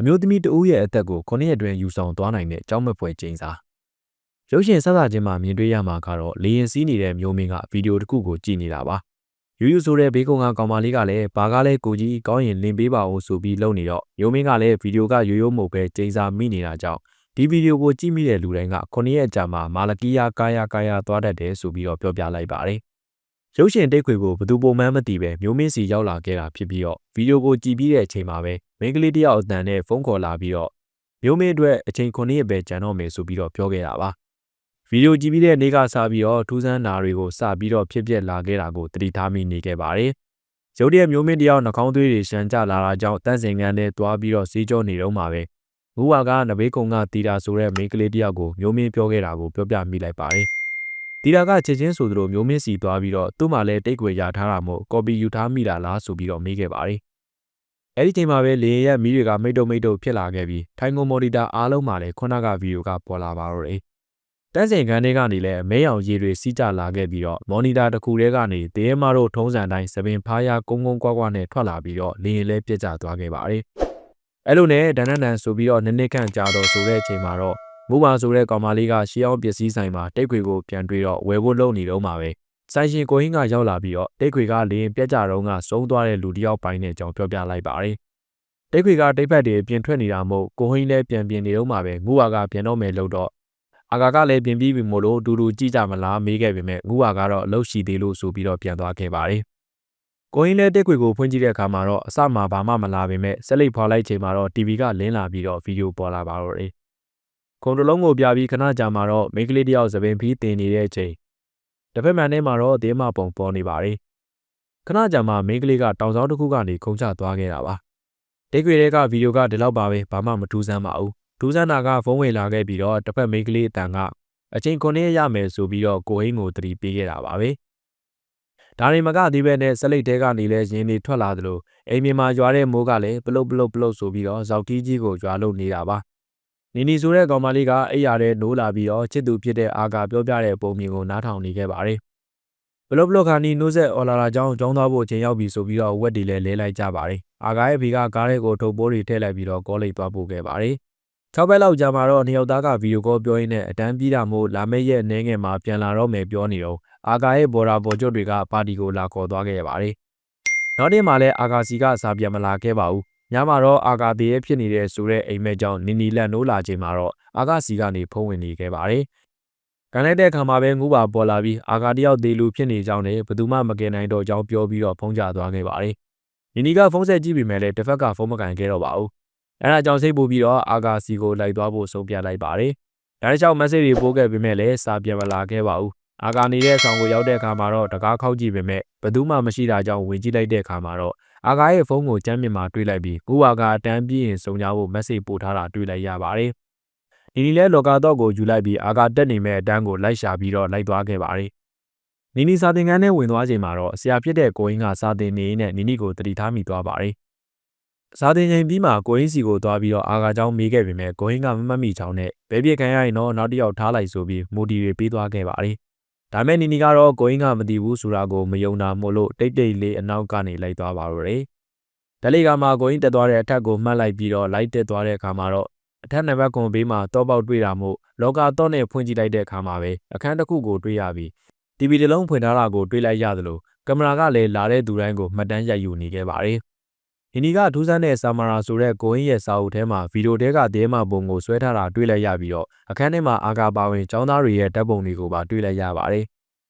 အမျိုးသမီးတဦးရဲ့အသက်ကို9ရက်တွင်ယူဆောင်သွားနိုင်တဲ့ကြောက်မက်ဖွယ်ကျင်းစာရုပ်ရှင်ဆက်စာချင်းမှာမြင်တွေ့ရမှာကတော့လေရင်စီးနေတဲ့မျိုးမင်းကဗီဒီယိုတစ်ခုကိုကြည့်နေတာပါယူယူဆိုတဲ့ဘေးကုံကကောင်မလေးကလည်းဘာကားလဲကိုကြီးကောင်းရင်လင်ပေးပါဦးဆိုပြီးလုံနေတော့မျိုးမင်းကလည်းဗီဒီယိုကရိုးရိုးမဟုတ်ပဲကျင်းစာမိနေတာကြောင့်ဒီဗီဒီယိုကိုကြည့်မိတဲ့လူတိုင်းက9ရက်ကြာမှမာလကီယာကာယာကာယာသွားတတ်တယ်ဆိုပြီးတော့ပြောပြလိုက်ပါတယ် ရုပ်ရှင်တိတ်ခွေကိုဘသူပုံမှန်မသိပဲမျိုးမင်းစီရောက်လာခဲ့တာဖြစ်ပြီးတော့ဗီဒီယိုကိုကြည့်ပြီးတဲ့အချိန်မှာပဲမိန်းကလေးတယောက်အတန်နဲ့ဖုန်းခေါ်လာပြီးတော့မျိုးမင်းအတွက်အချိန်9ရက်ပဲကြံတော့မယ်ဆိုပြီးတော့ပြောခဲ့တာပါဗီဒီယိုကြည့်ပြီးတဲ့နေ့ကစပြီးတော့ထူးဆန်းနာတွေကိုစပြီးတော့ဖြစ်ပျက်လာခဲ့တာကိုသတိထားမိနေခဲ့ပါတယ်ရုတ်တရက်မျိုးမင်းတယောက်နှာခေါင်းသွေးတွေရှမ်းကျလာတာကြောင့်တန့်စင်ကန်နဲ့တွားပြီးတော့စီးကြောနေတော့မှာပဲမူဝါကနဘေးကုံကတီတာဆိုတဲ့မိန်းကလေးတယောက်ကိုမျိုးမင်းပြောခဲ့တာကိုပြောပြမိလိုက်ပါတယ် တီတာကချက်ချင်းဆိုသလိုမျိုးမင်းစီသွားပြီးတော့သူ့မှာလည်းတိတ်ခွေရထားတာမို့ကော်ပီယူထားမိတာလားဆိုပြီးတော့မေးခဲ့ပါတယ်အဲ့ဒီချိန်မှာပဲလေရင်ရဲ့မီးတွေကမိတ်တုံမိတ်တုံဖြစ်လာခဲ့ပြီးထိုင်ကုန်မော်နီတာအားလုံးမှာလည်းခုနကဗီဒီယိုကပေါ်လာပါတော့တယ်။တန်းစင်ခန်းထဲကနေလည်းမဲရောင်ရေတွေစီးကျလာခဲ့ပြီးတော့မော်နီတာတစ်ခုထဲကနေတေးမတို့ထုံးစံတိုင်းသပင်ဖားရကုန်းကုန်းကွားကွားနဲ့ထွက်လာပြီးတော့လေရင်လည်းပြက်ကျသွားခဲ့ပါတယ်။အဲ့လိုနဲ့ဒန်နန်ဒန်ဆိုပြီးတော့နစ်နစ်ခန့်ကြာတော့ဆိုတဲ့အချိန်မှာတော့ မူပါဆိုတဲ့ကောင်မလေးကရှီအောင်ပစ္စည်းဆိုင်မှာတိတ်ခွေကိုပြန်တွေးတော့ဝယ်ဖို့လုပ်နေတော့မှာပဲ။ဆိုင်ရှင်ကိုဟင်းကရောက်လာပြီးတော့တိတ်ခွေကလေရင်ပြက်ကြတော့ကစုံသွားတဲ့လူတယောက်ပိုင်းနဲ့အကြောင်းပြောပြလိုက်ပါတယ်။တိတ်ခွေကတိတ်ဖက်တွေပြင်ထွက်နေတာမို့ကိုဟင်းလည်းပြန်ပြင်နေတော့မှပဲငူဝါကပြန်တော့မယ်လို့တော့အာကာကလည်းပြင်ပြီးပြီမို့လို့ဒူဒူကြည့်ကြမလားမေးခဲ့ပေမဲ့ငူဝါကတော့အလုပ်ရှိသေးလို့ဆိုပြီးတော့ပြန်သွားခဲ့ပါတယ်ကိုဟင်းလည်းတိတ်ခွေကိုဖွင့်ကြည့်တဲ့အခါမှာတော့အစမှဘာမှမလာပေမဲ့ဆက်လိပ်ဖွာလိုက်ချိန်မှာတော့ TV ကလင်းလာပြီးတော့ဗီဒီယိုပေါ်လာပါတော့တယ် ခုံတလုံးကိုပြပြီးခဏကြာမှာတော့မိန်းကလေးတယောက်သပင်ဖီးတင်နေတဲ့အချိန်တစ်ဖက်မှန်ထဲမှာတော့ဒေးမပုံပေါ်နေပါတယ်ခဏကြာမှမိန်းကလေးကတောင်စောင်းတစ်ခုကနေခုန်ချသွားခဲ့တာပါတိတ်ခွေတွေကဗီဒီယိုကဒီလောက်ပါပဲဘာမှမထူးဆန်းပါဘူးထူးဆန်းတာကဖုန်းဝင်လာခဲ့ပြီးတော့တစ်ဖက်မိန်းကလေးအတန်ကအချိန်9ရက်ရမယ်ဆိုပြီးတော့ကိုဟင်းကိုတတိပေးခဲ့တာပါပဲဒါနေမကသေးပဲနဲ့ဆက်လိတ်တဲကနေလဲရင်းနေထွက်လာသလိုအိမ်မြေမှာရွာတဲ့မိုးကလည်းပလုတ်ပလုတ်ပလုတ်ဆိုပြီးတော့ဇောက်တီးကြီးကိုရွာလို့နေတာပါ နီနီဆိုတဲ့ကောင်မလေးကအိယာတဲ့နိုးလာပြီးတော့ချစ်သူဖြစ်တဲ့အာကာပြောပြတဲ့ပုံမြင်ကိုနားထောင်နေခဲ့ပါတယ်ဘလော့ဘလော့ခါနီနိုးဆက်အော်လာလာကြောင်းကျောင်းသားဖို့အချိန်ရောက်ပြီဆိုပြီးတော့ဝက်တီလဲလဲလိုက်ကြပါတယ်အာကာရဲ့ဘီကကားထဲကိုထုတ်ပိုးတွေထည့်လိုက်ပြီးတော့ကောလိပ်သွားပို့ခဲ့ပါတယ်၆ဘက်လောက်ကြာမှာတော့နှစ်ယောက်သားကဗီဒီယိုကောပြောရင်းနဲ့အတန်းပြီးတာမို့လာမယ့်ရက်အနေငယ်မှာပြန်လာတော့မယ်ပြောနေတော့အာကာရဲ့ဘော်ဒါဘော်ကျွတ်တွေကပါတီကိုလာခေါ်သွားခဲ့ရပါတယ်နောက်နေ့မှာလည်းအာကာစီကစာပြန်မလာခဲ့ပါဘူး ညမှာတော့အာကာတည်းရဲ့ဖြစ်နေတဲ့ဆိုတဲ့အိမ်မက်ကြောင့်နီနီလက်နိုးလာချိန်မှာတော့အာကာစီကနေဖုံးဝင်နေခဲ့ပါတယ်ကန်လိုက်တဲ့အခါမှာပဲငူပါပေါ်လာပြီးအာကာတယောက်သေးလူဖြစ်နေကြောင်းနဲ့ဘသူမှမကယ်နိုင်တော့ကြောင်းပြောပြီးတော့ဖုံးချသွားခဲ့ပါတယ်။နီနီကဖုန်းဆက်ကြည့်ပြီးမဲ့လည်းတစ်ဖက်ကဖုန်းမကန်ခဲ့တော့ပါဘူး။အဲဒါကြောင့်စိတ်ပူပြီးတော့အာကာစီကိုလိုက်သွားဖို့ဆုံးဖြတ်လိုက်ပါတယ်။ဒါကြောင့် message တွေပို့ခဲ့ပေမဲ့လည်းစာပြန်မလာခဲ့ပါဘူး။အာကာနေတဲ့ဆောင်ကိုရောက်တဲ့အခါမှာတော့တကားခောက်ကြည့်ပေမဲ့ဘသူမှမရှိတာကြောင့်ဝင်ကြည့်လိုက်တဲ့အခါမှာတော့ အာကာရဲ့ဖုန်းကိုကျမ်းမြင်မှာတွေ့လိုက်ပြီးကိုဝါကအတန်းပြည့်ရင်စုံကြဖို့ message ပို့ထားတာတွေ့လိုက်ရပါတယ်။နီနီလည်းလော်ကာတော့ကိုယူလိုက်ပြီးအာကာတက်နေမဲ့အတန်းကိုလိုက်ရှာပြီးတော့လိုက်သွားခဲ့ပါတယ်။နီနီစာသင်ခန်းထဲဝင်သွားချိန်မှာတော့ဆရာဖြစ်တဲ့ကိုအင်းကစာသင်နေနဲ့နီနီကိုတတိထားမိသွားပါတယ်။စာသင်ချိန်ပြီးမှကိုအင်းစီကိုသွားပြီးတော့အာကာကျောင်းမေးခဲ့ပေမဲ့ကိုအင်းကမမှတ်မိချောင်းနဲ့ဘဲပြစ်ခံရရင်တော့နောက်တစ်ယောက်ထားလိုက်ဆိုပြီးမူတီတွေပေးသွားခဲ့ပါတယ်။ ဒါမဲ့နီနီကတော့ကိုအင်းကမသိဘူးဆိုတာကိုမယုံတာမို့လို့တိတ်တိတ်လေးအနောက်ကနေလိုက်သွားပါတော့တယ်။ဒလေးကမှကိုအင်းတက်သွားတဲ့အထက်ကိုမှတ်လိုက်ပြီးတော့လိုက်တက်သွားတဲ့အခါမှာတော့အထက်နံပါတ်ကွန်ဘေးမှာတောပေါက်တွေ့တာမို့လောကတော့နဲ့ဖွင့်ကြည့်လိုက်တဲ့အခါမှာပဲအခန်းတစ်ခုကိုတွေ့ရပြီး TV တစ်လုံးဖွင့်ထားတာကိုတွေ့လိုက်ရသလိုကင်မရာကလည်းလာတဲ့သူတိုင်းကိုမှတ်တမ်းရိုက်ယူနေခဲ့ပါတယ်။ ဒီနီကထူးဆန်းတဲ့ဆာမာရာဆိုတဲ့ကိုရင်းရဲ့စာအုပ်ထဲမှာဗီဒီယိုတဲကတဲမှာပုံကိုဆွဲထားတာတွေ့လိုက်ရပြီးတော့အခန်းထဲမှာအာကာပါဝင်ចောင်းသားတွေရဲ့ဓာတ်ပုံတွေကိုပါတွေ့လိုက်ရပါတယ်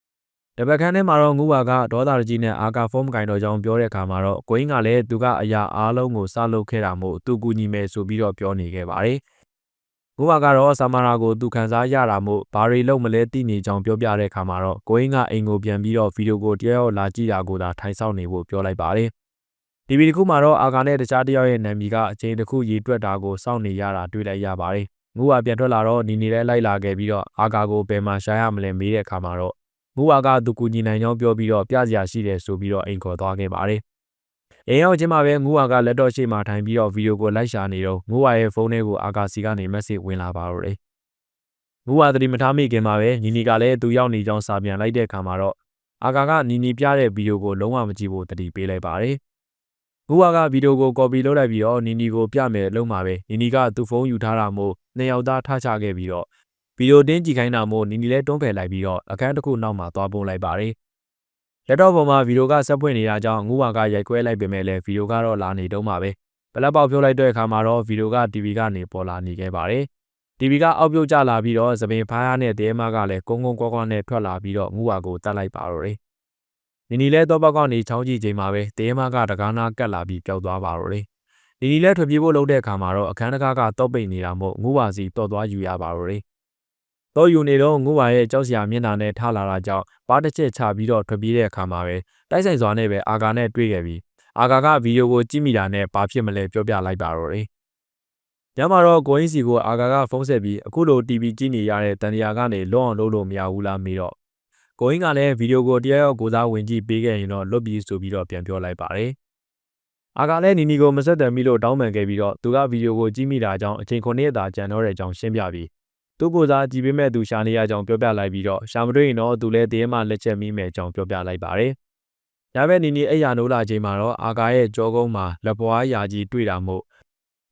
။တပတ်ခန်းထဲမှာတော့ငူဝါကဒေါသကြီးနဲ့အာကာဖုန်းကင်တော်ကြောင့်ပြောတဲ့အခါမှာတော့ကိုရင်းကလည်းသူကအရာအားလုံးကိုစလုပ်ခဲ့တာမို့သူကူညီမယ်ဆိုပြီးတော့ပြောနေခဲ့ပါတယ်။ကိုဝါကတော့ဆာမာရာကိုသူခံစားရတာမို့ဘာတွေလုပ်မလဲသိနေကြောင်းပြောပြတဲ့အခါမှာတော့ကိုအင်းကအိမ်ကိုပြန်ပြီးတော့ဗီဒီယိုကိုတရားရောက်လာကြည့်တာကိုသာထိုင်ဆောင်နေဖို့ပြောလိုက်ပါတယ်။ TV တစ်ခုမှာတော့အာကာနဲ့တခြားတယောက်ရဲ့နာမည်ကအချိန်တစ်ခုရည်တွက်တာကိုစောင့်နေရတာတွေ့လိုက်ရပါတယ်။ငူဝါပြန်ထွက်လာတော့နီနီလည်းလိုက်လာခဲ့ပြီးတော့အာကာကိုဘယ်မှာရှာရမလဲမေးတဲ့အခါမှာတော့ငူဝါကသူကူညီနိုင်ကြောင်းပြောပြီးတော့ပြစရာရှိတယ်ဆိုပြီးတော့အိမ်ခေါ်သွားခဲ့ပါတယ်။အိမ်ရောက်ချင်းမှာပဲငူဝါကလက်တော့ရှိမှထိုင်ပြီးတော့ဗီဒီယိုကိုလိုက်ရှာနေတော့ငူဝါရဲ့ဖုန်းထဲကိုအာကာစီကနေမက်ဆေ့ဝင်လာပါတော့တယ်။ငူဝါသတိမထားမိခင်မှာပဲညီနီကလည်းသူရောက်နေကြောင်းစာပြန်လိုက်တဲ့အခါမှာတော့အာကာကညီညီပြတဲ့ဗီဒီယိုကိုလုံးဝမကြည့်ဖို့တတိပေးလိုက်ပါတယ် ငူဝါကဗီဒီယိုကိုကော်ပီလုပ်လိုက်ပြီးတော့နီနီကိုပြမယ်လုံးမှာပဲနီနီကသူ့ဖုန်းယူထားတာမို့နှစ်ယောက်သားထားချခဲ့ပြီးတော့ဗီဒီယိုတင်းကြည့်ခိုင်းတာမို့နီနီလည်းတွန်းဖယ်လိုက်ပြီးတော့အခန်းတစ်ခုနောက်မှာသွားပုံလိုက်ပါတယ်လက်တော့ပေါ်မှာဗီဒီယိုကဆက်ပွင့်နေတာကြောင့်ငူဝါကရိုက်ခွဲလိုက်ပေမဲ့လည်းဗီဒီယိုကတော့လာနေတုံးပါပဲပလက်ပေါက်ဖြုတ်လိုက်တဲ့အခါမှာတော့ဗီဒီယိုက TV ကနေပေါ်လာနေခဲ့ပါတယ် TV ကအောက်ပြုတ်ကျလာပြီးတော့သပင်ဖားရနဲ့တဲမကလည်းကုန်းကုန်းကွာကွာနဲ့ထွက်လာပြီးတော့ငူဝါကိုတတ်လိုက်ပါတော့တယ် နီနီလဲတော့ဘက်ကနေချောင်းကြည့်ချိန်မှာပဲတဲမကတကားနာကတ်လာပြီးပျောက်သွားပါတော့တယ်နီနီလဲထွက်ပြေးဖို့လုပ်တဲ့အခါမှာတော့အခန်းတကားကတော့ပိတ်နေတာမို့ငူဝါစီတော့သွားယူရပါတော့တယ်တော့ယူနေတော့ငူဝါရဲ့ကြောက်စရာမျက်နှာနဲ့ထလာတာကြောင့်ပါးတစ်ချက်ချပြီးတော့ထွက်ပြေးတဲ့အခါမှာပဲတိုက်ဆိုင်စွာနဲ့ပဲအာဂါနဲ့တွေ့ခဲ့ပြီးအာဂါကဗီဒီယိုကိုကြည့်မိတာနဲ့ဘာဖြစ်မလဲပြောပြလိုက်ပါတော့တယ်ညမှာတော့ကိုအင်းစီကိုအာဂါကဖုန်းဆက်ပြီးအခုလို TV ကြည့်နေရတဲ့တန်တရာကနေလွတ်အောင်လုပ်လို့မရဘူးလားမေးတော့ ကိုအင်းကလည်းဗီဒီယိုကိုတရားရောက်ကိုစားဝင်ကြည့်ပေးခဲ့ရင်တော့လွတ်ပြီးဆိုပြီးတော့ပြန်ပြောလိုက်ပါတယ်အာဂါလည်းနီနီကိုမဆက်တန်ပြီလို့တောင်းပန်ခဲ့ပြီးတော့သူကဗီဒီယိုကိုကြည့်မိတာကြောင့်အချိန်9ရက်သာကြံတော့တဲ့အကြောင်းရှင်းပြပြီးသူ့ကိုစားကြည့်ပေးမဲ့သူရှာနေရကြောင်းပြောပြလိုက်ပြီးတော့ရှာမတွေ့ရင်တော့သူလည်းတရားမှလက်ချက်မိမဲ့ကြောင်းပြောပြလိုက်ပါတယ်။ညဘက်နီနီအဲ့ရနိုးလာချိန်မှာတော့အာကာရဲ့ကြောကုန်းမှာလက်ပွားရာကြီးတွေ့တာမို့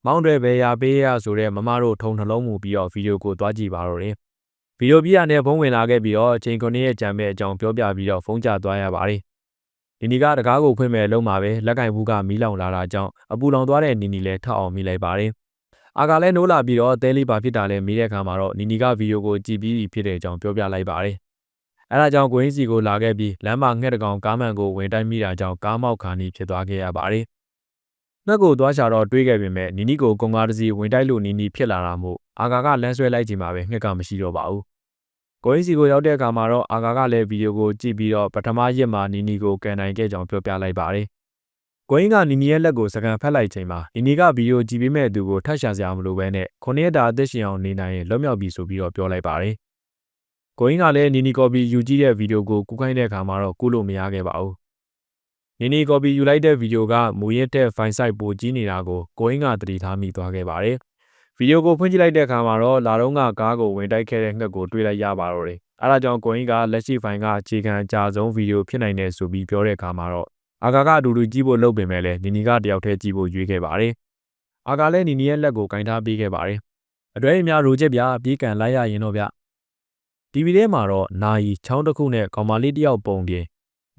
မောင်းတွေပဲရပေးရဆိုတဲ့မမတို့ထုံနှလုံးမူပြီးတော့ဗီဒီယိုကိုသွားကြည့်ပါတော့တယ်။ ဗီဒီယိုပြရနဲ့ဖုန်းဝင်လာခဲ့ပြီးတော့အချိန်9ရက်ကြာမဲ့အကြောင်းပြောပြပြီးတော့ဖုန်းချသွားရပါတယ်။နီနီကတကားကိုဖွင့်မဲ့လုံးမှာပဲလက်ကင်ဘူးကမီးလောင်လာတာကြောင့်အပူလောင်သွားတဲ့နီနီလည်းထောက်အောင်မိလိုက်ပါတယ်။အာကလည်းနိုးလာပြီးတော့တဲလေးပါဖြစ်တာလဲမိတဲ့အခါမှာတော့နီနီကဗီဒီယိုကိုကြည့်ပြီးဖြစ်တဲ့အကြောင်းပြောပြလိုက်ပါတယ်။အဲဒါကြောင့်ကိုင်းစီကိုလာခဲ့ပြီးလမ်းမှာငှက်တကောင်ကားမှန်ကိုဝင်တိုက်မိတာကြောင့်ကားမောက်ခါနီဖြစ်သွားခဲ့ရပါတယ်။ ငှက်ကိုသွားချတော့တွေးခဲ့ပေမဲ့နီနီကိုကုံကားတစ်စီးဝင်တိုက်လို့နီနီဖြစ်လာတာမို့အာကာကလမ်းဆွဲလိုက်ချိန်မှာပဲငှက်ကမရှိတော့ပါဘူး။ကိုင်းစီကိုရောက်တဲ့အခါမှာတော့အာကာကလည်းဗီဒီယိုကိုကြည့်ပြီးတော့ပထမရက်မှာနီနီကိုကန်နိုင်ခဲ့ကြောင်းပြောပြလိုက်ပါတယ်။ကိုင်းကနီနီရဲ့လက်ကိုစကန်ဖက်လိုက်ချိန်မှာနီနီကဗီဒီယိုကြည့်ပေးမဲ့သူကိုထပ်ရှာစရာမလိုဘဲနဲ့ခုနှစ်ရက်တာအသက်ရှင်အောင်နေနိုင်ရင်လွတ်မြောက်ပြီဆိုပြီးတော့ပြောလိုက်ပါတယ်။ကိုင်းကလည်းနီနီကော်ပီယူကြည့်တဲ့ဗီဒီယိုကိုကူးခိုင်းတဲ့အခါမှာတော့ကူးလို့မရခဲ့ပါဘူး။ နီနီကော်ပီယူလိုက်တဲ့ဗီဒီယိုကမူရစ်တဲ့ဖိုင်ဆိုင်ပိုကြီးနေတာကိုကိုင်းကတတိထားမိသွားခဲ့ပါတယ်။ဗီဒီယိုကိုဖွင့်ကြည့်လိုက်တဲ့အခါမှာတော့လာတော့ကကားကိုဝင်တိုက်ခဲ့တဲ့ငှက်ကိုတွေ့လိုက်ရပါတော့တယ်။အဲဒါကြောင့်ကိုင်းကလက်ရှိဖိုင်ကအခြေခံအကြဆုံးဗီဒီယိုဖြစ်နိုင်တယ်ဆိုပြီးပြောတဲ့အခါမှာတော့အာကာကအတူတူကြည့်ဖို့လုပ်ပေမဲ့လည်းနီနီကတယောက်တည်းကြည့်ဖို့ရွေးခဲ့ပါတယ်။အာကာလည်းနီနီရဲ့လက်ကိုကင်ထားပေးခဲ့ပါတယ်။အတွဲအများရိုချက်ပြပြေးကန်လိုက်ရရင်တော့ဗျ။ TV ထဲမှာတော့နာယီချောင်းတစ်ခုနဲ့ကောင်မလေးတစ်ယောက်ပုံပြင်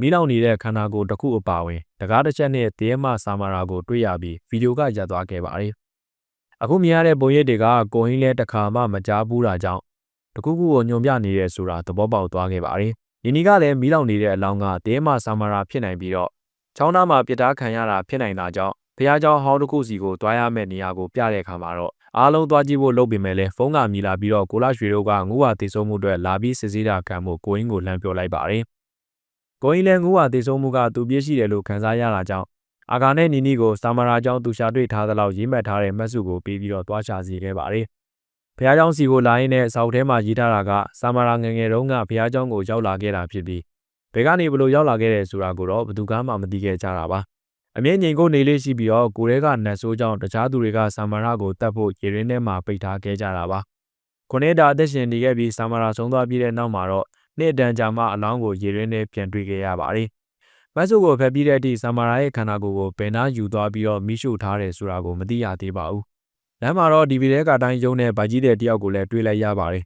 မီးလောင်နေတဲ့ခန္ဓာကိုယ်တစ်ခုအပါဝင်တကားတစ်ချက်နဲ့တရဲမဆာမာရာကိုတွေ့ရပြီးဗီဒီယိုကရပ်သွားခဲ့ပါတယ်။အခုမြင်ရတဲ့ပုံရိပ်တွေကကိုဟင်းလဲတစ်ခါမှမကြားဘူးတာကြောင့်တခုခုကိုညွန်ပြနေရဲဆိုတာသဘောပေါက်သွားခဲ့ပါတယ်။နီနီကလည်းမီးလောင်နေတဲ့အလောင်းကတရဲမဆာမာရာဖြစ်နိုင်ပြီးတော့ချောင်းသားမှာပြစ်တာခံရတာဖြစ်နိုင်တာကြောင့်ဖះเจ้าဟောင်းတစ်ခုစီကိုတွားရမယ့်နေရာကိုပြတဲ့အခါမှာတော့အားလုံးသွားကြည့်ဖို့လုပ်ပေမဲ့လည်းဖုန်းကမြည်လာပြီးတော့ကိုလာရွှေတို့ကငူဝါတေဆုံးမှုအတွက်လာပြီးစစ်ဆေးတာခံဖို့ကိုအင်းကိုလှမ်းပြောလိုက်ပါတယ်။ ကိုအင်လန်ကိုကသေဆုံးမှုကသူပြည့်ရှိတယ်လို့ခန်းစားရတာကြောင့်အာဂါနဲ့နီနီကိုစာမရာကျောင်းသူရှာတွေ့ထားသလောက်ရေးမှတ်ထားတဲ့မတ်စုကိုပေးပြီးတော့တွားချစီခဲ့ပါတယ်။ဘုရားကျောင်းစီကိုလာရင်းနဲ့စောက်ထဲမှာရေးထားတာကစာမရာငငယ်တုန်းကဘုရားကျောင်းကိုရောက်လာခဲ့တာဖြစ်ပြီးဘယ်ကနေဘလို့ရောက်လာခဲ့တယ်ဆိုတာကိုတော့ဘသူကမှမသိခဲ့ကြတာပါ။အမြင့်ငိန်ကိုနေလေးရှိပြီးတော့ကိုရဲကနတ်ဆိုးကြောင့်တခြားသူတွေကစာမရာကိုတတ်ဖို့ရေရင်းထဲမှာပိတ်ထားခဲ့ကြတာပါ။ခုနှစ်တာအသက်ရှင်နေခဲ့ပြီးစာမရာဆုံးသွားပြီးတဲ့နောက်မှာတော့ နှစ်တန်ကြာမှအလောင်းကိုရေရင်းထဲပြန်တွေ့ခဲ့ရပါတယ်မတ်ဆုကိုဖက်ပြီးတဲ့အထိဆာမာရာရဲ့ခန္ဓာကိုယ်ကိုဘယ်နာယူသွားပြီးတော့မိရှုထားတယ်ဆိုတာကိုမသိရသေးပါဘူးလမ်းမှာတော့ဒီဗီဒီယိုကတိုင်းယုံတဲ့ဗာကြီးတဲ့တယောက်ကိုလည်းတွေ့လိုက်ရပါတယ်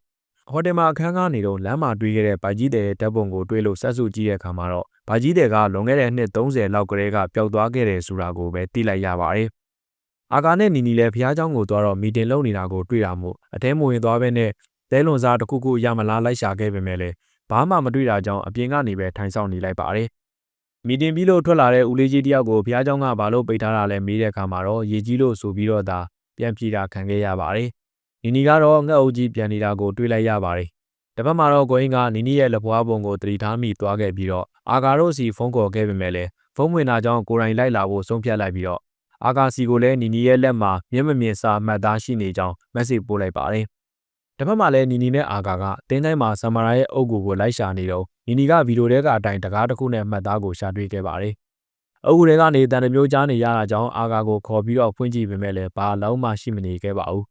ဟိုတယ်မှာအခန်းကားနေတော့လမ်းမှာတွေ့ခဲ့တဲ့ဗာကြီးတဲ့ဓာတ်ပုံကိုတွေ့လို့ဆက်စုကြည့်တဲ့အခါမှာတော့ဗာကြီးတဲ့ကလွန်ခဲ့တဲ့နှစ်30လောက်ကလေးကပျောက်သွားခဲ့တယ်ဆိုတာကိုပဲသိလိုက်ရပါတယ်။အာကာနဲ့နီနီလည်းဖះเจ้าကိုသွားတော့မီတင်လုပ်နေတာကိုတွေ့တာမို့အထဲမဝင်သွားဘဲနဲ့တဲလွန်စားတစ်ခုခုရမလားလိုက်ရှာခဲ့ပေမဲ့လည်း ဘာမှမတွေ့တာကြောင့်အပြင်ကနေပဲထိုင်ဆောင်နေလိုက်ပါတယ်။မီတင်ပြီးလို့ထွက်လာတဲ့ဦးလေးကြီးတယောက်ကိုဘုရားကျောင်းကဘာလို့ပိတ်ထားတာလဲမေးတဲ့အခါမှာတော့ရေကြီးလို့ဆိုပြီးတော့သာပြန်ပြေးတာခံခဲ့ရပါတယ်။နီနီကတော့ငှက်အုပ်ကြီးပြန်နေတာကိုတွေ့လိုက်ရပါတယ်။တပတ်မှာတော့ကိုင်းကနီနီရဲ့လက်ပွားပုံကိုတတိထားမိသွားခဲ့ပြီးတော့အာကာတို့စီဖုန်းခေါ်ခဲ့ပေမဲ့လည်းဖုန်းဝင်တာကြောင့်ကိုရိုင်းလိုက်လာဖို့ဆုံးဖြတ်လိုက်ပြီးတော့အာကာစီကိုလည်းနီနီရဲ့လက်မှာမျက်မမြင်စာမှတ်သားရှိနေကြောင်းမက်ဆေ့ပို့လိုက်ပါတယ်။ တစ်ဖက်မှာလည်းနီနီနဲ့အာဂါကတင်းတိုင်းမှာဆမ်မာရာရဲ့အုပ်ကိုကိုလိုက်ရှာနေတော့နီနီကဗီဒီယိုထဲကအတိုင်းတကားတစ်ခုနဲ့မှတ်သားကိုရှာတွေ့ခဲ့ပါတယ်။အုပ်ကိုထဲကနေတန်တမျိုးကြားနေရတာကြောင့်အာဂါကိုခေါ်ပြီးတော့ဖွင့်ကြည့်ပေမဲ့လည်းဘာလုံးမှရှိမနေခဲ့ပါဘူး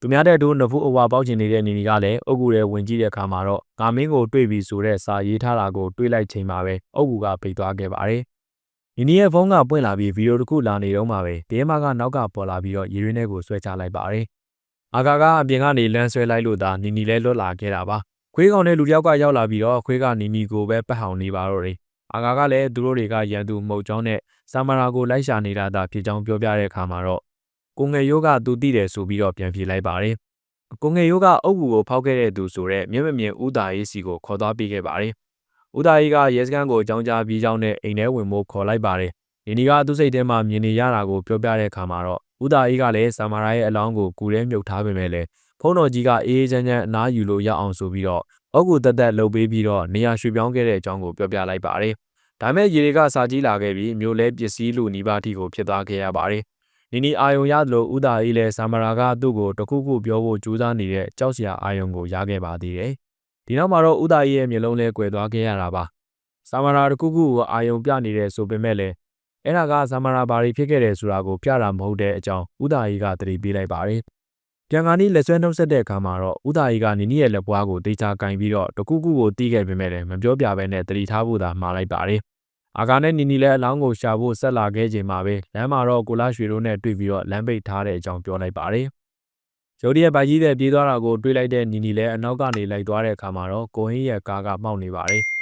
သူများတဲ့တို့နဖူးအဝါပေါက်ချင်နေတဲ့နေနီကလည်းအုတ်ကူထဲဝင်ကြည့်တဲ့အခါမှာတော့ငါမင်းကိုတွေ့ပြီဆိုတဲ့စာရေးထားတာကိုတွေးလိုက်ချိန်မှာပဲအုတ်ကူကပိတ်သွားခဲ့ပါတယ်နီနီရဲ့ဖုန်းကပွင့်လာပြီးဗီဒီယိုတစ်ခုလာနေတော့မှပဲတဲမကနောက်ကပေါ်လာပြီးတော့ရေရင်းထဲကိုဆွဲချလိုက်ပါတယ် အာကာကအပြင်ကနေလမ်းဆွဲလိုက်လို့သာနီနီလဲလွတ်လာခဲ့တာပါခွေးကောင်နဲ့လူတစ်ယောက်ကရောက်လာပြီးတော့ခွေးကနီနီကိုပဲပတ်ဟောင်နေပါတော့တယ်အာကာကလည်းသူတို့တွေကရန်သူမှုတ်ကြောင်းနဲ့ဆာမရာကိုလိုက်ရှာနေတာသာဖြစ်ကြောင်းပြောပြတဲ့အခါမှာတော့ကိုငယ်ရိုးကသူတိတယ်ဆိုပြီးတော့ပြန်ပြေးလိုက်ပါတယ်ကိုငယ်ရိုးကအုပ်ကူကိုဖောက်ခဲ့တဲ့သူဆိုတဲ့မျက်မမြင်ဥဒါရေးစီကိုခေါ်သွားပေးခဲ့ပါတယ်ဥဒါကြီးကရဲစခန်းကိုအကြောင်းကြားပြီးကြောင်းနဲ့အိမ်ထဲဝင်ဖို့ခေါ်လိုက်ပါတယ်။ဒီနီကသူ့စိတ်ထဲမှာမြင်နေရတာကိုပြောပြတဲ့အခါမှာတော့ ဥဒါကြီးကလည်းဆာမာရာရဲ့အလောင်းကိုကူထဲမြုပ်ထားပေမဲ့လည်းဖုန်းတော်ကြီးကအေးအေးချမ်းချမ်းအနားယူလို့ရအောင်ဆိုပြီးတော့အုတ်ကူတက်တက်လှုပ်ပေးပြီးတော့နေရာရွှေ့ပြောင်းခဲ့တဲ့အကြောင်းကိုပြောပြလိုက်ပါတယ်။ဒါမဲ့ရေတွေကစာကြီးလာခဲ့ပြီးမျိုးလဲပစ္စည်းလူနီးပါးတီကိုဖြစ်သွားခဲ့ရပါတယ်။နီနီအာယုံရသလိုဥဒါကြီးလည်းဆာမာရာကသူ့ကိုတခုခုပြောဖို့ကြိုးစားနေတဲ့ကြောက်စရာအာယုံကိုရခဲ့ပါသေးတယ်။ဒီနောက်မှာတော့ဥဒါကြီးရဲ့မျက်လုံးလဲကွယ်သွားခဲ့ရတာပါ။ဆာမာရာတစ်ခုခုကိုအာယုံပြနေတဲ့ဆိုပေမဲ့လည်း အဲ့ဒါကဆာမာရာဘာတွေဖြစ်ခဲ့တယ်ဆိုတာကိုပြတာမဟုတ်တဲ့အကြောင်းဥဒါကြီးကသတိပေးလိုက်ပါတယ်။ပြန်ကာနီလက်ဆွဲနှုတ်ဆက်တဲ့အခါမှာတော့ဥဒါကြီးကနီနီရဲ့လက်ပွားကိုတေချာကင်ပြီးတော့တခုခုကိုတီးခဲ့ပေမဲ့လည်းမပြောပြဘဲနဲ့သတိထားဖို့သာမှားလိုက်ပါတယ်။အာကာနဲ့နီနီလည်းအလောင်းကိုရှာဖို့ဆက်လာခဲ့ချိန်မှာပဲလမ်းမှာတော့ကိုလာရွှေတို့နဲ့တွေ့ပြီးတော့လမ်းပိတ်ထားတဲ့အကြောင်းပြောလိုက်ပါတယ်။ဂျိုဒီရဲ့ဗိုက်ကြီးတဲ့ပြေးသွားတာကိုတွေးလိုက်တဲ့နီနီလည်းအနောက်ကနေလိုက်သွားတဲ့အခါမှာတော့ကိုဟင်းရဲ့ကားကမှောက်နေပါတယ်။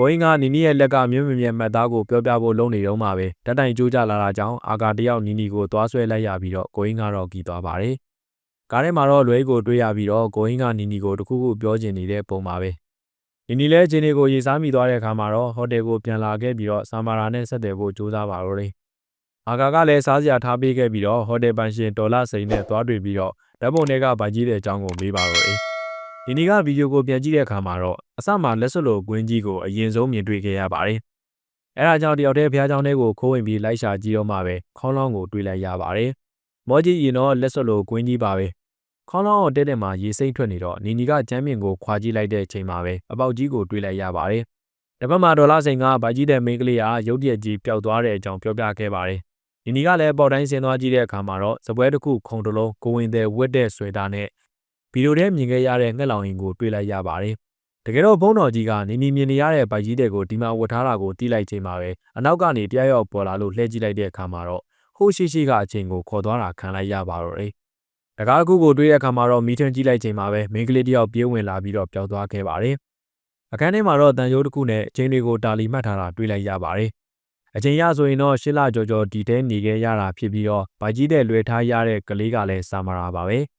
ကိုင်းကနီနီရဲ့လက်ကမြွမြမြမှတ်သားကိုပြောပြဖို့လုံနေတော့မှပဲတက်တိုင်ကြိုးကြလာတာကြောင့်အာကာတယောက်နီနီကိုသွားဆွဲလိုက်ရပြီးတော့ကိုင်းကတော့ကီသွားပါတယ်။ကားထဲမှာတော့လွဲကိုတွေးရပြီးတော့ကိုင်းကနီနီကိုတခုခုပြောချင်နေတဲ့ပုံပါပဲ။နီနီလည်းဂျင်းတွေကိုရေစားမိသွားတဲ့အခါမှာတော့ဟိုတယ်ကိုပြန်လာခဲ့ပြီးတော့ဆာမာရာနဲ့ဆက်သွယ်ဖို့ကြိုးစားပါတော့တယ်။အာကာကလည်းစားစရာထားပေးခဲ့ပြီးတော့ဟိုတယ်ပန်ရှင်ဒေါ်လာစိန်နဲ့သွားတွေ့ပြီးတော့ဓာတ်ပုံတွေကဗိုက်ကြီးတဲ့အကြောင်းကိုမေးပါတော့တယ်။ ဒီနေ့ကဗီဒီယိုကိုပြန်ကြည့်တဲ့အခါမှာတော့အစမှလက်စွပ်လိုကွင်းကြီးကိုအရင်ဆုံးမြင်တွေ့ခဲ့ရပါတယ်။အဲဒါကြောင့်တယောက်တည်းဖျားချောင်းလေးကိုခိုးဝင်ပြီးလိုက်ရှာကြည့်တော့မှပဲခေါင်းလောင်းကိုတွေ့လိုက်ရပါတယ်။မောကြီးရင်တော့လက်စွပ်လိုကွင်းကြီးပါပဲ။ခေါင်းလောင်းကိုတဲတဲ့မှာရေစိမ့်ထွက်နေတော့နီနီကကျမ်းမြင့်ကိုခွာကြည့်လိုက်တဲ့အချိန်မှာပဲအပေါက်ကြီးကိုတွေ့လိုက်ရပါတယ်။တစ်ဖက်မှာဒေါ်လာစိန်ကဗိုက်ကြီးတဲ့မိန်းကလေးဟာရုတ်တရက်ကြီးပျောက်သွားတဲ့အကြောင်းပြောပြခဲ့ပါတယ်။နီနီကလည်းပေါ်တိုင်းဆင်းသွားကြည့်တဲ့အခါမှာတော့စပွဲတစ်ခုခုံတလုံးကိုဝင်တဲ့ဝက်တဲ့ဆွဲသားနဲ့ ဗီဒီယိုထဲမြင်ခဲ့ရတဲ့ငှက်လောင်ရင်ကိုတွေ့လိုက်ရပါတယ်။တကယ်တော့ဘုံတော်ကြီးကနေနီမြင်နေရတဲ့ဗိုက်ကြီးတဲ့ကိုဒီမှာဝတ်ထားတာကိုတီးလိုက်ချိန်မှာပဲအနောက်ကနေပြရောက်ပေါ်လာလို့လှည့်ကြည့်လိုက်တဲ့အခါမှာတော့ဟိုးရှိရှိကအချိန်ကိုခေါ်သွားတာခံလိုက်ရပါတော့တယ်။တကားခုကိုတွေ့တဲ့အခါမှာတော့မီထန်ကြည့်လိုက်ချိန်မှာပဲမိန်းကလေးတယောက်ပြေးဝင်လာပြီးတော့ပျောက်သွားခဲ့ပါတယ်။အခန်းထဲမှာတော့တန်ရိုးတစ်ခုနဲ့အချိန်တွေကိုတာလီမှတ်ထားတာတွေ့လိုက်ရပါတယ်။အချိန်ရဆိုရင်တော့ရှစ်လကြော်ကြော်ဒီတဲနေခဲ့ရတာဖြစ်ပြီးတော့ဗိုက်ကြီးတဲ့လွယ်ထားရတဲ့ကလေးကလည်းစာမရာပါပဲ။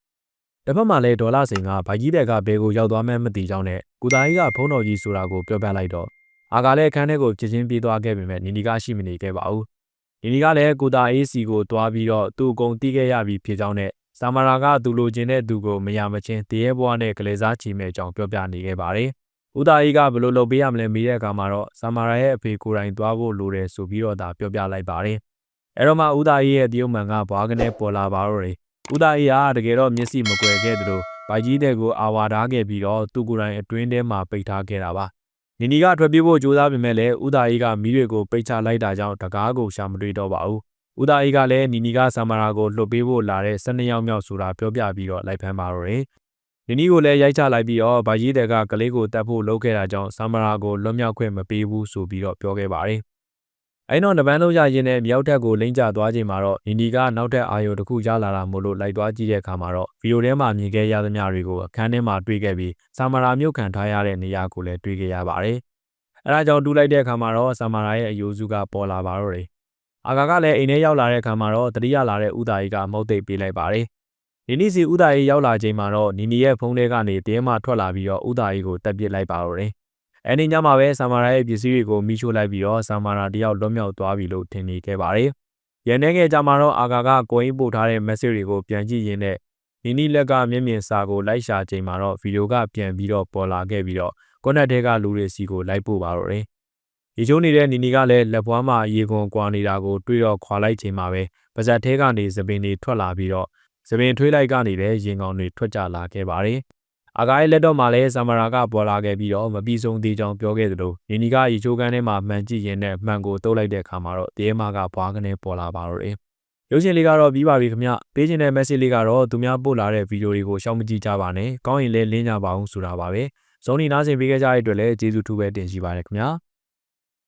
တစ်ဖက်မှာလည်းဒေါ်လာစိန်ကဗိုက်ကြီးတဲ့ကဘဲကိုရောက်သွားမှန်းမသိကြောင်းနဲ့ကုသားကြီးကဖုန်းတော်ကြီးဆိုတာကိုပြောပြလိုက်တော့အာကလည်းအခန်းထဲကိုချက်ချင်းပြေးသွားခဲ့ပေမဲ့နီနီကရှိမနေခဲ့ပါဘူးနီနီကလည်းကုသားအေးစီကိုတွားပြီးတော့သူ့အကုန်တီးခဲ့ရပြီးဖြစ်ကြောင်းနဲ့ဆာမာရာကသူလိုချင်တဲ့သူကိုမရမချင်းတရေဘွားနဲ့ကလေးစားချီမဲ့ကြောင်းပြောပြနေခဲ့ပါတယ်ဦးသားကြီးကဘယ်လိုလုပ်ပေးရမလဲမေးတဲ့အခါမှာတော့ဆာမာရာရဲ့အဖေကိုယ်တိုင်သွားဖို့လိုတယ်ဆိုပြီးတော့ဒါပြောပြလိုက်ပါတယ်အဲ့တော့မှဦးသားကြီးရဲ့တရုတ်မှန်ကဘွားကနေပေါ်လာပါတော့တယ် ဦးသားအေးကတကယ်တော့မျက်စိမကွယ်ခဲ့သလိုဗိုက်ကြီးတဲ့ကိုအာဝါထားခဲ့ပြီးတော့သူကိုယ်တိုင်အတွင်းထဲမှာပိတ်ထားခဲ့တာပါနီနီကထွက်ပြေးဖို့ကြိုးစားပေမဲ့လည်းဦးသားအေးကမီးတွေကိုပိတ်ချလိုက်တာကြောင့်တကားကိုရှာမတွေ့တော့ပါဘူးဦးသားအေးကလည်းနီနီကဆာမာရာကိုလှုပ်ပေးဖို့လာတဲ့၁၂ယောက်မြောက်ဆိုတာပြောပြပြီးတော့လိုက်ဖမ်းပါတော့တယ်နီနီကိုလည်းရိုက်ချလိုက်ပြီးတော့ဗိုက်ကြီးတဲ့ကကလေးကိုတတ်ဖို့လုပ်ခဲ့တာကြောင့်ဆာမာရာကိုလွတ်မြောက်ခွင့်မပေးဘူးဆိုပြီးတော့ပြောခဲ့ပါတယ် အဲ့တော့နပန်းလုံးရရင်နဲ့မြောက်ထက်ကိုလိမ့်ကျသွားချိန်မှာတော့နီနီကနောက်ထပ်အာယုတစ်ခုရလာတာမို့လို့လိုက်သွားကြည့်တဲ့အခါမှာတော့ဗီဒီယိုထဲမှာမြင်ခဲ့ရသမျှတွေကိုအခန်းထဲမှာတွေ့ခဲ့ပြီးဆာမာရာမြို့ခံထားရတဲ့နေရာကိုလည်းတွေ့ခဲ့ရပါတယ်။အဲဒါကြောင့်တူးလိုက်တဲ့အခါမှာတော့ဆာမာရာရဲ့အယိုးစုကပေါ်လာပါတော့တယ်။အာကာကလည်းအိမ်ထဲရောက်လာတဲ့အခါမှာတော့တတိယလာတဲ့ဥဒါကြီးကမုတ်သိပ်ပေးလိုက်ပါတယ်။ဒီနေ့စီဥဒါကြီးရောက်လာချိန်မှာတော့နီနီရဲ့ဖုန်းထဲကနေတင်းမှထွက်လာပြီးတော့ဥဒါကြီးကိုတက်ပစ်လိုက်ပါတော့တယ် အဲဒီညမှာပဲဆာမာရာရဲ့ပစ္စည်းတွေကိုမိရှို့လိုက်ပြီးတော့ဆာမာရာတယောက်လွတ်မြောက်သွားပြီလို့ထင်နေခဲ့ပါတယ်။ရန်နေငယ်ကြမှာတော့အာကာကကိုင်းပို့ထားတဲ့ message တွေကိုပြန်ကြည့်ရင်းနဲ့နီနီလက်ကမျက်မြင်စာကိုလိုက်ရှာချိန်မှာတော့ဗီဒီယိုကပြန်ပြီးတော့ပေါ်လာခဲ့ပြီးတော့ကွန်နက်ထဲကလူတွေစီကိုလိုက်ပို့ပါတော့တယ်။ရေချိုးနေတဲ့နီနီကလည်းလက်ပွားမှာရေခွန်ကွာနေတာကိုတွေ့တော့ခွာလိုက်ချိန်မှာပဲပါဇက်ထဲကနေသပင်တွေထွက်လာပြီးတော့သပင်ထွေးလိုက်ကနေလည်းရင်ကောင်တွေထွက်ကြလာခဲ့ပါတယ်။ အာဂါရဲ့လက်တော့မှာလည်းဇာမရာကပေါ်လာခဲ့ပြီးတော့မပြီးဆုံးသေးကြောင်းပြောခဲ့သလိုနီနီကရေချိုးကန်းထဲမှာမှန်ကြည့်ရင်နဲ့မှန်ကိုတုပ်လိုက်တဲ့အခါမှာတော့တရေမကဘွားကနေပေါ်လာပါတော့တယ်ရုပ်ရှင်လေးကတော့ပြီးပါပြီခင်ဗျပေးချင်တဲ့ message လေးကတော့သူများပို့လာတဲ့ဗီဒီယိုတွေကိုရှောင်မကြည့်ကြပါနဲ့ကောင်းရင်လည်းလင်းကြပါအောင်ဆိုတာပါပဲဇုံနီနားဆင်ပေးခဲ့ကြတဲ့အတွက်လည်းကျေးဇူးထူးပဲတင်ရှိပါတယ်ခင်ဗျာ